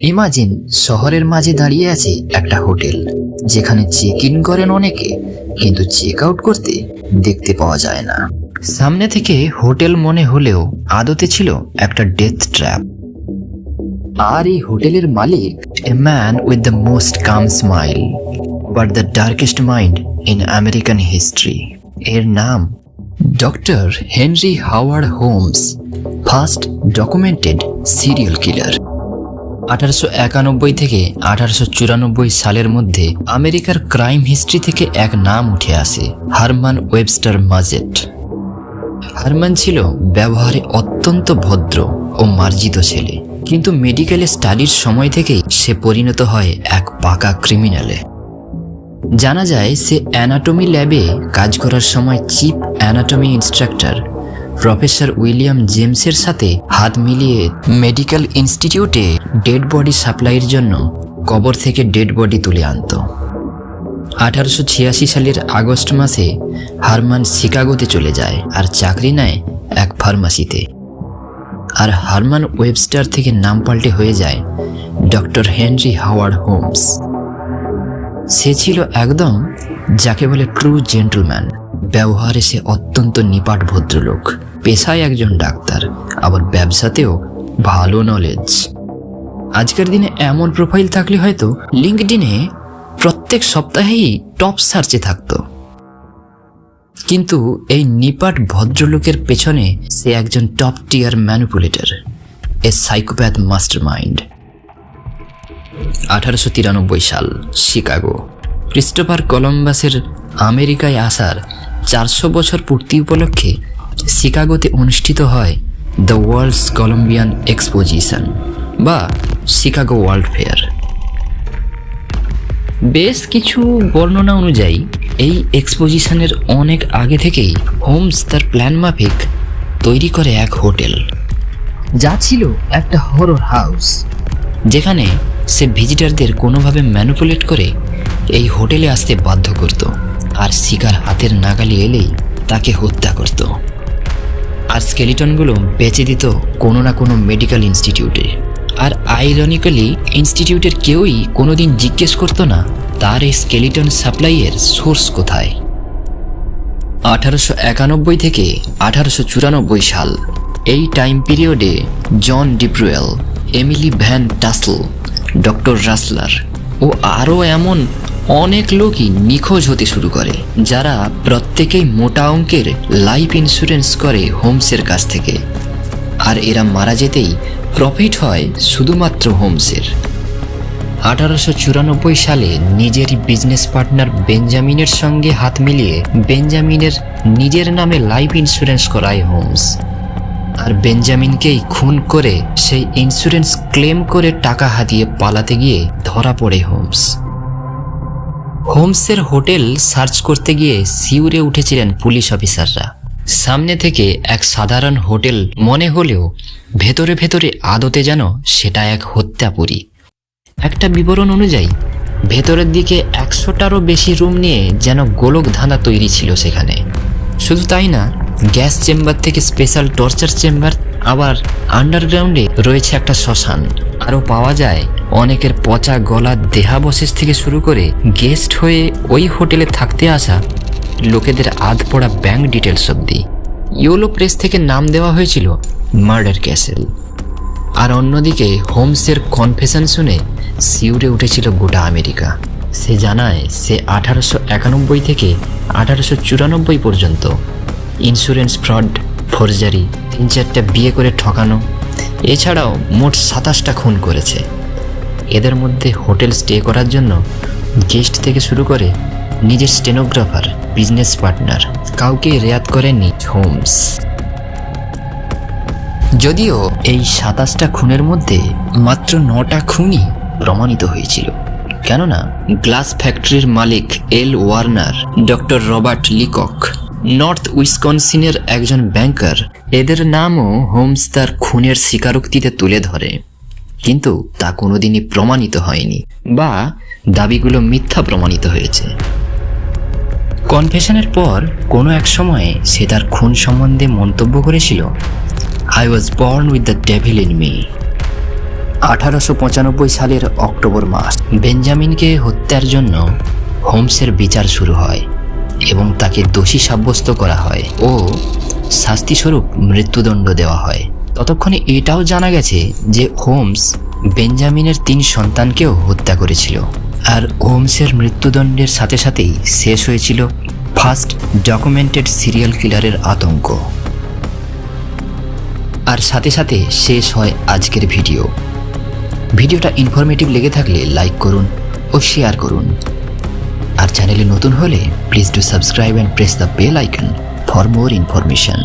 Imagine শহরের মাঝে দাঁড়িয়ে আছে একটা হোটেল, যেখানে চেক ইন করেন অনেকে, কিন্তু চেক আউট করতে দেখতে পাওয়া যায় না। সামনে থেকে হোটেল মনে হলেও আদতে ছিল একটা ডেথ ট্র্যাপ আর এই হোটেলের মালিক a man with the most calm smile but the darkest mind in American history এর নাম doctor Henry Howard Holmes first documented serial killer আঠারোশো একানব্বই থেকে আঠারোশো চুরানব্বই সালের মধ্যে আমেরিকার ক্রাইম হিস্ট্রি থেকে এক নাম উঠে আসে, হারমান ওয়েবস্টার মাজেট। হারমান ছিল ব্যবহারে অত্যন্ত ভদ্র ও মার্জিত ছেলে, কিন্তু মেডিকেলে স্টাডির সময় থেকেই সে পরিণত হয় এক পাকা ক্রিমিনালে। জানা যায়, সে অ্যানাটমি ল্যাবে কাজ করার সময় chief anatomy instructor professor William জেমসের সাথে হাত মিলিয়ে মেডিকেল ইনস্টিটিউটে ডেড বডি সাপ্লাইয়ের জন্য কবর থেকে ডেড বডি তুলে আনতো। আঠারোশো ছিয়াশি সালের আগস্ট মাসে হারমান শিকাগোতে চলে যায় আর চাকরি নেয় এক ফার্মাসিতে। আর হারমান ওয়েবস্টার থেকে নাম পাল্টে হয়ে যায় ডক্টর হেনরি হাওয়ার্ড হোমস। সে ছিল একদম যাকে বলে ট্রু জেন্টলম্যান। ব্যবহারে সে অত্যন্ত নিপাট ভদ্রলোক। পেশায় একজন ডাক্তার, আবার ব্যবসাতেও ভালো নলেজ আজকের দিনে এমন প্রোফাইল থাকলে হয়তো লিঙ্কডিনে প্রত্যেক সপ্তাহেই টপ সার্চে থাকতো। কিন্তু এই নিপাট ভদ্রলোকের পেছনে সে একজন top tier manipulator a psychopath mastermind আঠারোশো তিরানব্বই সাল, শিকাগো। ক্রিস্টোফার কলম্বাসের আমেরিকায় আসার চারশো বছর পূর্তি উপলক্ষে শিকাগোতে অনুষ্ঠিত হয় দ্য ওয়ার্ল্ডস কলম্বিয়ান এক্সপোজিশন বা শিকাগো ওয়ার্ল্ড ফেয়ার বেশ কিছু বর্ণনা অনুযায়ী, এই এক্সপোজিশনের অনেক আগে থেকেই হোমস তার প্ল্যান মাফিক তৈরি করে এক হোটেল, যা ছিল একটা হরর হাউস যেখানে সে ভিজিটারদের কোনোভাবে ম্যানুপুলেট করে এই হোটেলে আসতে বাধ্য করত। আর শিকার হাতের নাগালি এলেই তাকে হত্যা করত। আর স্কেলিটনগুলো বেচে দিত কোনো না কোনো মেডিকেল ইনস্টিটিউটে। আর আইরনিক্যালি ইনস্টিটিউটের কেউই কোনোদিন জিজ্ঞেস করতো না, তার এই স্কেলিটন সাপ্লাইয়ের সোর্স কোথায়? আঠারোশো একানব্বই থেকে আঠারোশো চুরানব্বই সাল, এই টাইম পিরিয়ডে জন ডিপ্রুয়েল, এমিলি ভ্যান টাসল ডক্টর রাসলার ও আরও এমন অনেক লোকই নিখোঁজ হতে শুরু করে, যারা প্রত্যেকেই মোটা অঙ্কের লাইফ ইন্স্যুরেন্স করে হোমসের কাছ থেকে। আর এরা মারা যেতেই প্রফিট হয় শুধুমাত্র হোমসের। আঠারোশো চুরানব্বই সালে নিজেরই বিজনেস পার্টনার বেঞ্জামিনের সঙ্গে হাত মিলিয়ে বেঞ্জামিনের নিজের নামে লাইফ ইন্স্যুরেন্স করায় হোমস। আর বেঞ্জামিনকেই খুন করে সেই ইন্স্যুরেন্স ক্লেম করে টাকা হাতিয়ে পালাতে গিয়ে ধরা পড়ে হোমস। হোমসের হোটেল সার্চ করতে গিয়ে সিউরে উঠেছিলেন পুলিশ অফিসাররা। সামনে থেকে এক সাধারণ হোটেল মনে হলেও ভেতরে ভেতরে আদতে যেন সেটা এক হত্যাপুরী। একটা বিবরণ অনুযায়ী, ভেতরের দিকে একশোটারও বেশি রুম নিয়ে যেন গোলক ধাঁধা তৈরি ছিল সেখানে। শুধু তাই না গ্যাস চেম্বার থেকে স্পেশাল টর্চার চেম্বার, আবার আন্ডারগ্রাউন্ডে রয়েছে একটা শ্মশান। আরও পাওয়া যায় অনেকের পচা গলা দেহাবশেষ থেকে শুরু করে গেস্ট হয়ে ওই হোটেলে থাকতে আসা লোকেদের আধ পড়া ব্যাংক ডিটেলস অব্দি ইয়োলো প্রেস থেকে নাম দেওয়া হয়েছিল মার্ডার ক্যাসেল। আর অন্যদিকে হোমসের কনফেশন শুনে সিউরে উঠেছিল গোটা আমেরিকা। সে জানায়, সে আঠারোশো একানব্বই থেকে আঠারোশো চুরানব্বই পর্যন্ত ইন্স্যুরেন্স ফ্রড, ফোরজারি, তিন চারটা বিয়ে করে ঠকানো, এছাড়াও মোট সাতাশটা খুন করেছে। এদের মধ্যে হোটেল স্টে করার জন্য গেস্ট থেকে শুরু করে নিজের স্টেনোগ্রাফার, বিজনেস পার্টনার, কাউকে রেয়াত করেননি হোমস। যদিও এই সাতাশটা খুনের মধ্যে মাত্র নটা খুনই প্রমাণিত হয়েছিল। কেননা গ্লাস ফ্যাক্টরির মালিক L Warner, doctor Robert Leacock North উইসকনসিনের একজন ব্যাংকার এদের নামও হোমস তার খুনের স্বীকারোক্তিতে তুলে ধরে। কিন্তু তা কোনোদিনই প্রমাণিত হয়নি বা দাবিগুলো মিথ্যা প্রমাণিত হয়েছে। কনফেশনের পর কোনো এক সময়ে সে তার খুন সম্বন্ধে মন্তব্য করেছিল I was born with the devil in me আঠারোশো পঁচানব্বই সালের অক্টোবর মাস বেঞ্জামিনকে হত্যার জন্য হোমসের বিচার শুরু হয়। এবং তাকে দোষী সাব্যস্ত করা হয় ও শাস্তিস্বরূপ মৃত্যুদণ্ড দেওয়া হয়। ততক্ষণে এটাও জানা গেছে যে হোমস বেঞ্জামিনের তিন সন্তানকেও হত্যা করেছিল। আর হোমসের মৃত্যুদণ্ডের সাথে সাথেই শেষ হয়েছিল ফার্স্ট ডকুমেন্টেড সিরিয়াল কিলারের আতঙ্ক। আর সাথে সাথে শেষ হয় আজকের ভিডিও। ভিডিওটা ইনফরমেটিভ লেগে থাকলে লাইক করুন ও শেয়ার করুন। আর চ্যানেলে নতুন হলে please do subscribe and press the bell icon for more information